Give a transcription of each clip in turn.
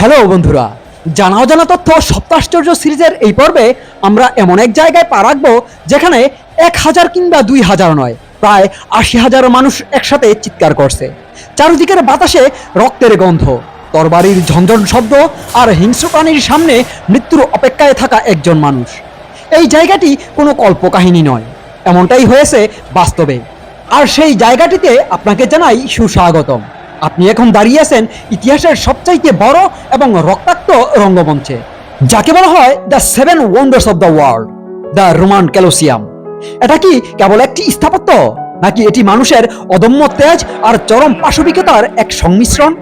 Hello বন্ধুরা জানা অজানা তথ্য সপ্তাশ্চর্য সিরিজের এই পর্বে আমরা এমন এক জায়গায় পা রাখব যেখানে এক হাজার কিংবা দুই হাজার নয়, প্রায় আশি হাজার মানুষ একসাথে চিৎকার করছে। চারদিকের বাতাসে রক্তের গন্ধ, তরবারির ঝঞ্ঝন শব্দ আর হিংস্র প্রাণীর সামনে মৃত্যুর অপেক্ষায় থাকা একজন মানুষ। এই জায়গাটি কোনো কল্পকাহিনী নয়, এমনটাই হয়েছে বাস্তবে। আর সেই জায়গাটিতে আপনাকে জানাই সুস্বাগতম। আপনি এখন দাঁড়িয়ে আছেন ইতিহাসের সবচাইতে বড় এবং রক্তাক্ত রঙ্গমঞ্চে, যাকে বলা হয় the seven wonders of the world the Roman colosseum এটা কি কেবল একটি স্থাপত্য, নাকি এটি মানুষের অদম্য তেজ আর চরম পাশবিকতার এক সংমিশ্রণ?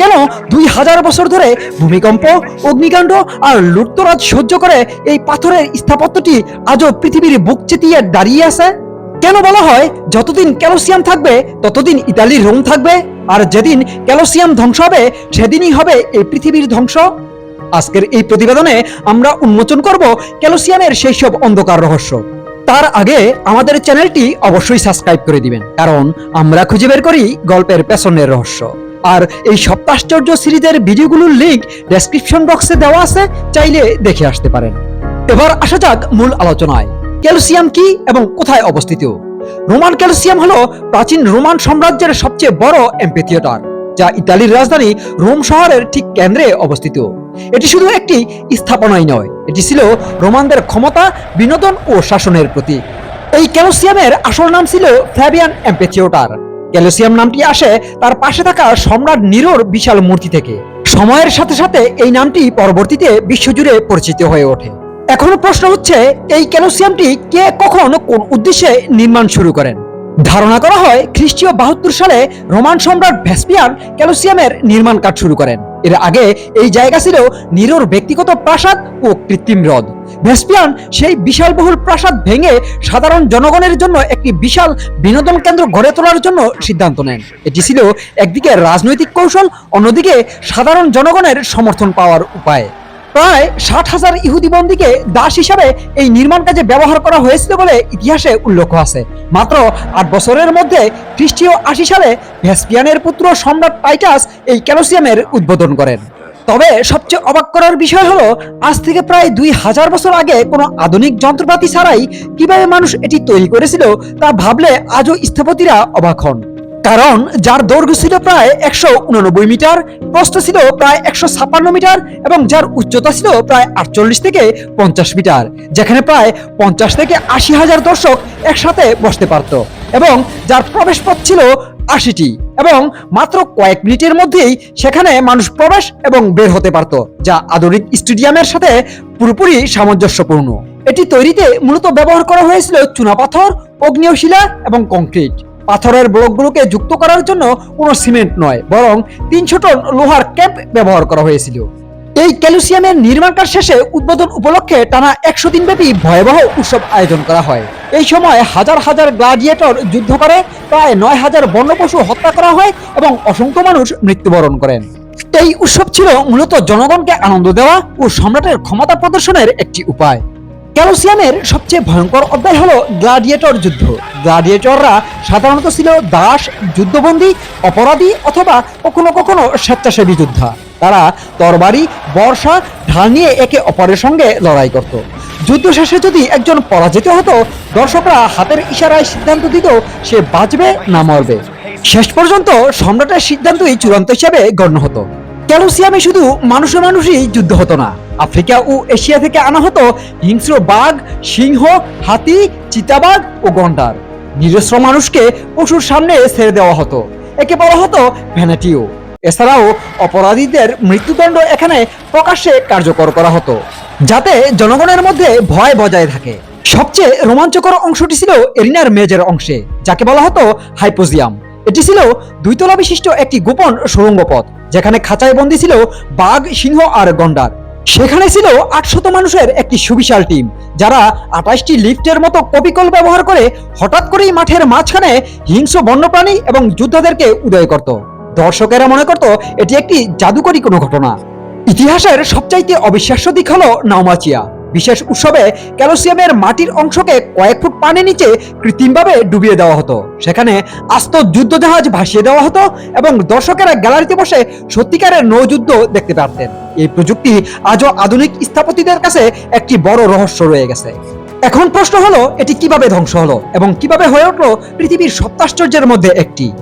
কেন দুই হাজার বছর ধরে ভূমিকম্প, অগ্নিকাণ্ড আর লুটতরাজ সহ্য করে এই পাথরের স্থাপত্যটি আজও পৃথিবীর বুক চেতিয়ে দাঁড়িয়ে আছে? কেন বলা হয় যতদিন ক্যালসিয়াম থাকবে, ততদিন ইতালির রোম থাকবে? আর যেদিন ক্যালসিয়াম ধ্বংস হবে, সেদিনই হবে এই পৃথিবীর ধ্বংস। আজকের এই প্রতিবেদনে আমরা উন্মোচন করব ক্যালসিয়ামের সেই সব অন্ধকার রহস্য। তার আগে আমাদের চ্যানেলটি অবশ্যই সাবস্ক্রাইব করে দিবেন, কারণ আমরা খুঁজে বের করি গল্পের পেছনের রহস্য। আর এই সপ্তাশ্চর্য সিরিজের ভিডিওগুলোর লিংক ডেসক্রিপশন বক্সে দেওয়া আছে, চাইলে দেখে আসতে পারেন। এবার আসা যাক মূল আলোচনায়। ক্যালসিয়াম কি এবং কোথায় অবস্থিত? রোমান ক্যালসিয়াম হলো প্রাচীন রোমান সাম্রাজ্যের সবচেয়ে বড় এম্পেথিয়েটার যা ইতালির রাজধানী রোম শহরের ঠিক কেন্দ্রে অবস্থিত। এটি শুধু একটি স্থাপনাই নয়, এটি ছিল রোমানদের ক্ষমতা, বিনোদন ও শাসনের প্রতীক। এই ক্যালসিয়ামের আসল নাম ছিল ফ্ল্যাভিয়ান এম্পেথিওটার ক্যালসিয়াম নামটি আসে তার পাশে থাকা সম্রাট নিরোর বিশাল মূর্তি থেকে। সময়ের সাথে সাথে এই নামটি পরবর্তীতে বিশ্বজুড়ে পরিচিত হয়ে ওঠে। এখন প্রশ্ন হচ্ছে, এই ক্যালসিয়ামটি কে কখন কোন উদ্দেশ্যে নির্মাণ শুরু করেন? ধারণা করা হয়, খ্রিস্টীয় বাহাত্তর সালে রোমান সম্রাট ভেসপিয়ান ক্যালসিয়ামের নির্মাণ কাজ শুরু করেন। এর আগে এই জায়গা ছিল নিরোর ব্যক্তিগত প্রাসাদ ও কৃত্রিম হ্রদ। ভেসপিয়ান সেই বিশালবহুল প্রাসাদ ভেঙে সাধারণ জনগণের জন্য একটি বিশাল বিনোদন কেন্দ্র গড়ে তোলার জন্য সিদ্ধান্ত নেন। এটি ছিল একদিকে রাজনৈতিক কৌশল, অন্যদিকে সাধারণ জনগণের সমর্থন পাওয়ার উপায়। প্রায় ষাট হাজার ইহুদি বন্দীকে দাস হিসাবে এই নির্মাণ কাজে ব্যবহার করা হয়েছিল বলে ইতিহাসে উল্লেখ আছে। মাত্র আট বছরের মধ্যে খ্রিস্টীয় আশি সালে ভেসপিয়ানের পুত্র সম্রাট টাইটাস এই ক্যালসিয়ামের উদ্বোধন করেন। তবে সবচেয়ে অবাক করার বিষয় হলো, আজ থেকে প্রায় দুই হাজার বছর আগে কোনো আধুনিক যন্ত্রপাতি ছাড়াই কীভাবে মানুষ এটি তৈরি করেছিল তা ভাবলে আজও স্থপতিরা অবাক হন। কারণ যার দৈর্ঘ্য ছিল প্রায় একশো উননব্বই মিটার, প্রস্থ ছিল প্রায় একশো ছাপ্পান্ন মিটার এবং যার উচ্চতা ছিল প্রায় আটচল্লিশ থেকে পঞ্চাশ মিটার, যেখানে প্রায় পঞ্চাশ থেকে আশি হাজার দর্শক একসাথে বসতে পারত এবং যার প্রবেশ পথ ছিল আশিটি এবং মাত্র কয়েক মিনিটের মধ্যেই সেখানে মানুষ প্রবেশ এবং বের হতে পারত, যা আধুনিক স্টেডিয়ামের সাথে পুরোপুরি সামঞ্জস্যপূর্ণ। এটি তৈরিতে মূলত ব্যবহার করা হয়েছিল চুনাপাথর অগ্নিয় শিলা এবং কংক্রিট। পাথরের ব্লকগুলোকে যুক্ত করার জন্য কোনো সিমেন্ট নয়, বরং তিনশো টন লোহার ক্যাম্প ব্যবহার করা হয়েছিল। এই ক্যালসিয়ামের নির্মাণ কাজ শেষে উদ্বোধন উপলক্ষে টানা একশো দিন ব্যাপী ভয়াবহ উৎসব আয়োজন করা হয়। এই সময় হাজার হাজার গ্লাডিয়েটর যুদ্ধ করে প্রায় নয় হাজার বন্য বন্যপশু হত্যা করা হয় এবং অসংখ্য মানুষ মৃত্যুবরণ করেন। এই উৎসব ছিল মূলত জনগণকে আনন্দ দেওয়া ও সম্রাটের ক্ষমতা প্রদর্শনের একটি উপায়। ক্যালোসিয়ামের সবচেয়ে ভয়ঙ্কর অধ্যায় হলো গ্লাডিয়েটর যুদ্ধ। গ্লাডিয়েটররা সাধারণত ছিল দাস, যুদ্ধবন্দী, অপরাধী অথবা কখনো কখনো স্বেচ্ছাসেবী যোদ্ধা। তারা তরবারি, বর্ষা, ঢাল নিয়ে একে অপরের সঙ্গে লড়াই করত। যুদ্ধ শেষে যদি একজন পরাজিত হতো, দর্শকরা হাতের ইশারায় সিদ্ধান্ত দিত, সে বাঁচবে না মরবে। শেষ পর্যন্ত সম্রাটের সিদ্ধান্তই চূড়ান্ত হিসেবে গণ্য হতো। ক্যালসিয়ামে শুধু মানুষে মানুষই যুদ্ধ হতো না। আফ্রিকা ও এশিয়া থেকে আনা হতো হিংস্র বাঘ, সিংহ, হাতি, চিতাবাঘ ও গন্ডার। নিজস্ব মানুষকে পশুর সামনে ছেড়ে দেওয়া হতো। একে বলা হতো ভ্যানাটিও। এছাড়াও অপরাধীদের মৃত্যুদণ্ড এখানে প্রকাশ্যে কার্যকর করা হতো, যাতে জনগণের মধ্যে ভয় বজায় থাকে। সবচেয়ে রোমাঞ্চকর অংশটি ছিল এরিনার মেজের অংশে, যাকে বলা হতো হাইপোজিয়াম। এটি ছিল দুইতলা বিশিষ্ট একটি গোপন সুড়ঙ্গ পথ যেখানে খাঁচায় বন্দী ছিল বাঘ, সিংহ আর গন্ডার। সেখানে ছিল আটশত মানুষের একটি সুবিশাল টিম, যারা আঠাশটি লিফটের মতো কপিকল ব্যবহার করে হঠাৎ করেই মাঠের মাঝখানে হিংস্র বন্যপ্রাণী এবং যোদ্ধাদেরকে উদয় করত। দর্শকেরা মনে করত, এটি একটি জাদুকরী কোনো ঘটনা। ইতিহাসের সবচাইতে অবিশ্বাস্য দিক হলো নাওমাচিয়া। বিশেষ উৎসবে ক্যালসিয়ামের মাটির অংশকে কয়েক ফুট পানি নিচে কৃত্রিমভাবে ডুবিয়ে দেওয়া হতো। সেখানে আস্ত যুদ্ধজাহাজ ভাসিয়ে দেওয়া হতো এবং দর্শকেরা গ্যালারিতে বসে সত্যিকারের নৌযুদ্ধ দেখতে পারতেন। এই প্রযুক্তি আজও আধুনিক স্থপতিদের কাছে একটি বড় রহস্য রয়ে গেছে। এখন প্রশ্ন হলো, এটি কীভাবে ধ্বংস হলো এবং কীভাবে হয়ে উঠল পৃথিবীর সপ্তাশ্চর্যের মধ্যে একটি?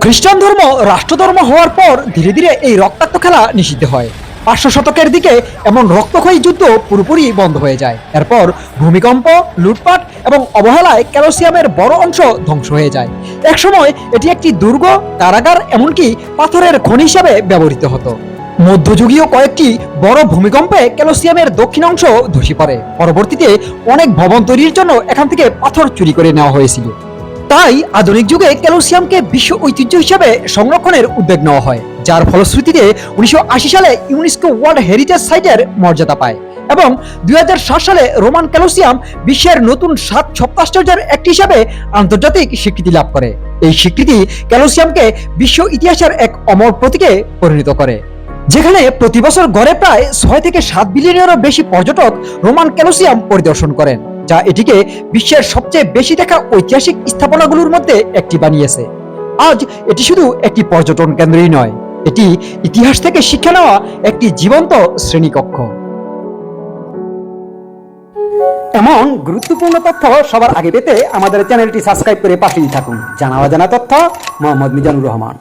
খ্রিস্টান ধর্ম, রাষ্ট্রধর্ম হওয়ার পর ধীরে ধীরে এই রক্তাক্ত খেলা নিষিদ্ধ হয়। পাঁচশো শতকের দিকে এমন রক্তক্ষয়ী যুদ্ধ পুরোপুরি বন্ধ হয়ে যায়। এরপর ভূমিকম্প, লুটপাট এবং অবহেলায় ক্যালসিয়ামের বড় অংশ ধ্বংস হয়ে যায়। একসময় এটি একটি দুর্গ, কারাগার, এমনকি পাথরের খনি হিসাবে ব্যবহৃত হতো। মধ্যযুগীয় কয়েকটি বড় ভূমিকম্পে ক্যালসিয়ামের দক্ষিণ অংশ ধসে পড়ে। পরবর্তীতে অনেক ভবন তৈরির জন্য এখান থেকে পাথর চুরি করে নেওয়া হয়েছিল। তাই আধুনিক যুগে ক্যালসিয়ামকে বিশ্ব ঐতিহ্য হিসেবে সংরক্ষণের উদ্যোগ নেওয়া হয়, যার ফলশ্রুতিতে উনিশশো আশি সালে ইউনেস্কো ওয়ার্ল্ড হেরিটেজ সাইটের মর্যাদা পায় এবং দুই হাজার সাত সালে রোমান ক্যালসিয়াম বিশ্বের নতুন সাত সপ্তাশ্চর্যের একটি হিসাবে আন্তর্জাতিক স্বীকৃতি লাভ করে। এই স্বীকৃতি ক্যালসিয়ামকে বিশ্ব ইতিহাসের এক অমর প্রতীকে পরিণত করে। যেখানে প্রতি বছর গড়ে প্রায় ছয় থেকে সাত বিলিয়নেরও বেশি পর্যটক রোমান ক্যালসিয়াম পরিদর্শন করেন, যা এটিকে বিশ্বের সবচেয়ে বেশি দেখা ঐতিহাসিক স্থাপনাগুলোর মধ্যে একটি বানিয়েছে। আজ এটি শুধু একটি পর্যটন কেন্দ্রই নয়, এটি ইতিহাস থেকে শিক্ষা নেওয়া একটি জীবন্ত শ্রেণীকক্ষ। এমন গুরুত্বপূর্ণ তথ্য সবার আগে পেতে আমাদের চ্যানেলটি সাবস্ক্রাইব করে পাশেই থাকুন। জানা অজানা তথ্য, মোহাম্মদ মিজানুর রহমান।